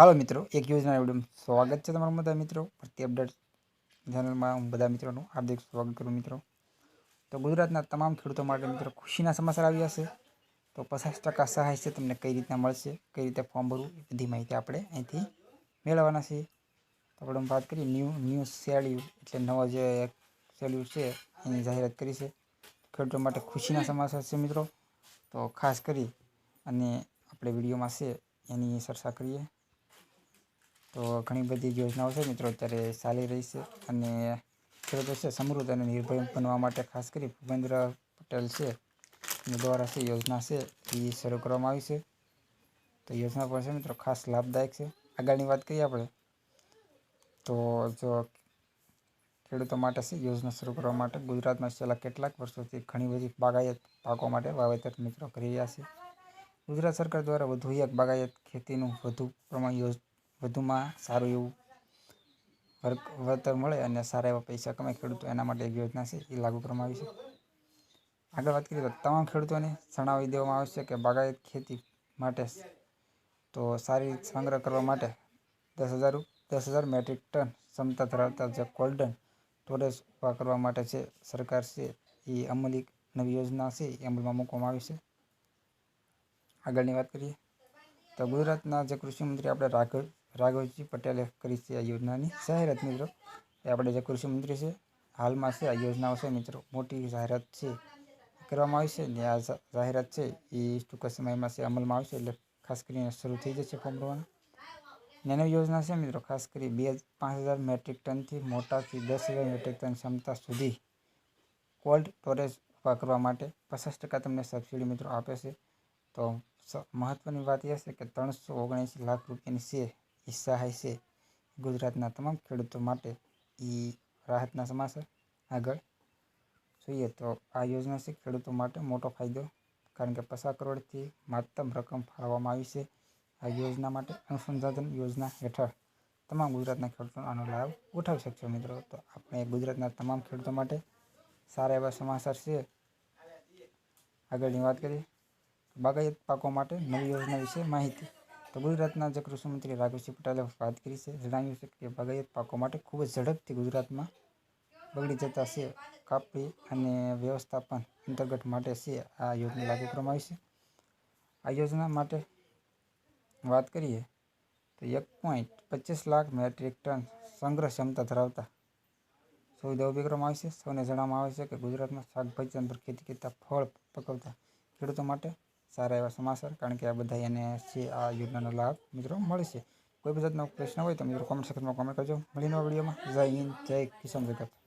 હાલો મિત્રો, એક યોજના વીડિયો સ્વાગત છે તમારા બધા મિત્રો. ભરતી અપડેટ ચેનલમાં હું બધા મિત્રોનું હાર્દિક સ્વાગત કરું મિત્રો. તો ગુજરાતના તમામ ખેડૂતો માટે મિત્રો ખુશીના સમાચાર આવ્યા છે. તો પચાસ ટકા સહાય છે, તમને કઈ રીતના મળશે, કઈ રીતે ફોર્મ ભરવું એ બધી માહિતી આપણે અહીંથી મેળવવાના છે તો આપણે વાત કરીએ ન્યૂ ન્યૂ શેડ્યુલ એટલે નવો જે સેલ્યુ છે, એની જાહેરાત કરી છે. ખેડૂતો માટે ખુશીના સમાચાર છે મિત્રો. તો ખાસ કરી અને આપણે વિડીયોમાં છે, એની ચર્ચા કરીએ. તો ઘણી બધી યોજનાઓ છે મિત્રો, અત્યારે ચાલી રહી છે. અને ખેડૂતો છે, સમૃદ્ધ અને નિર્ભય બનવા માટે ખાસ કરી ભૂપેન્દ્ર પટેલ છે દ્વારા છે યોજના છે, એ શરૂ કરવામાં આવી છે. તો યોજના પણ છે મિત્રો, ખાસ લાભદાયક છે. આગળની વાત કરીએ આપણે, તો જો ખેડૂતો માટે છે, યોજના શરૂ કરવા માટે ગુજરાતમાં છેલ્લા કેટલાક વર્ષોથી ઘણી બધી બાગાયત પાકો માટે વાવેતર મિત્રો કરી રહ્યા છે. ગુજરાત સરકાર દ્વારા વધુ એક બાગાયત ખેતીનું વધુ પ્રમાણ યોજ વધુમાં સારું એવું વર્ક, વળતર મળે અને સારા એવા પૈસા કમાય ખેડૂતો એના માટે એક યોજના છે, એ લાગુ કરવામાં આવી છે. આગળ વાત કરીએ તો તમામ ખેડૂતોને જણાવી દેવામાં આવશે કે બાગાયત ખેતી માટે તો સારી સંગ્રહ કરવા માટે દસ હજાર દસ હજાર મેટ્રિક ટન ક્ષમતા ધરાવતા જે કોલ્ડન સ્ટોરેજ ઊભા કરવા માટે છે સરકાર છે, એ અમલી નવી યોજના છે, એ અમલમાં મૂકવામાં આવી છે. આગળની વાત કરીએ તો ગુજરાતના જે કૃષિમંત્રી આપણે રાઘવ રાઘવજી પટેલે કરી છે આ યોજનાની. જાહેરાત મિત્રો. એ આપણે જે કૃષિમંત્રી છે, હાલમાં છે આ યોજનાઓ છે મિત્રો. મોટી જાહેરાત છે, કરવામાં આવી છે ને આ જાહેરાત છે એ ટૂંક સમયમાં છે, અમલમાં આવશે એટલે ખાસ કરીને શરૂ થઈ જશે ફોર્મ ભરવાનું. નેનો યોજના છે મિત્રો, ખાસ કરી બે, પાંચ હજાર મેટ્રિક ટનથી મોટાથી દસ હજાર મેટ્રિક ટન ક્ષમતા સુધી કોલ્ડ સ્ટોરેજ ઊભા કરવા માટે પચાસ ટકા તમને સબસિડી મિત્રો આપે છે. તો મહત્ત્વની વાત એ છે કે ત્રણસો ઓગણીસ લાખ રૂપિયાની છે એ સહાય છે ગુજરાતના તમામ ખેડૂતો માટે એ રાહતના સમાચાર આગળ જોઈએ તો આ યોજના છે ખેડૂતો માટે મોટો ફાયદો, કારણ કે પચાસ કરોડથી મહત્તમ રકમ ફાળવવામાં આવી છે. આ યોજના માટે અનુસંધાન યોજના હેઠળ તમામ ગુજરાતના ખેડૂતો આનો લાભ ઉઠાવી શકશો મિત્રો. તો આપણે ગુજરાતના તમામ ખેડૂતો માટે સારા એવા સમાચાર છે. આગળની વાત કરીએ બાગાયત પાકો માટે નવી યોજના વિશે માહિતી તો ગુજરાતના જે કૃષિમંત્રી રાઘવસિંહ પટેલે વાત કરી છે. જણાવ્યું છે કે બાગાયત પાકો માટે ખૂબ જ ઝડપથી ગુજરાતમાં બગડી જતા છે. કાપી અને વ્યવસ્થાપન અંતર્ગત માટે છે આ યોજના લાગુ કરવામાં આવી છે. આ યોજના માટે વાત કરીએ તો એક પોઈન્ટ પચીસ લાખ મેટ્રિક ટન સંગ્રહ ક્ષમતા ધરાવતા સુવિધા ઊભી કરવામાં આવી છે. સૌને જણાવવામાં આવે છે કે ગુજરાતમાં શાકભાજી અંદર ખેતી કરતા ફળ પકવતા ખેડૂતો માટે સારા એવા સમાચાર, કારણ કે આ બધા એને છે, આ યોજનાનો લાભ મિત્રો મળશે. કોઈ પણ જાતનો પ્રશ્ન હોય તો મિત્રો કોમેન્ટ સેક્શનમાં કોમેન્ટ કરજો. મળીને વિડીયોમાં. જય હિન્દ, જય કિસાન જગત.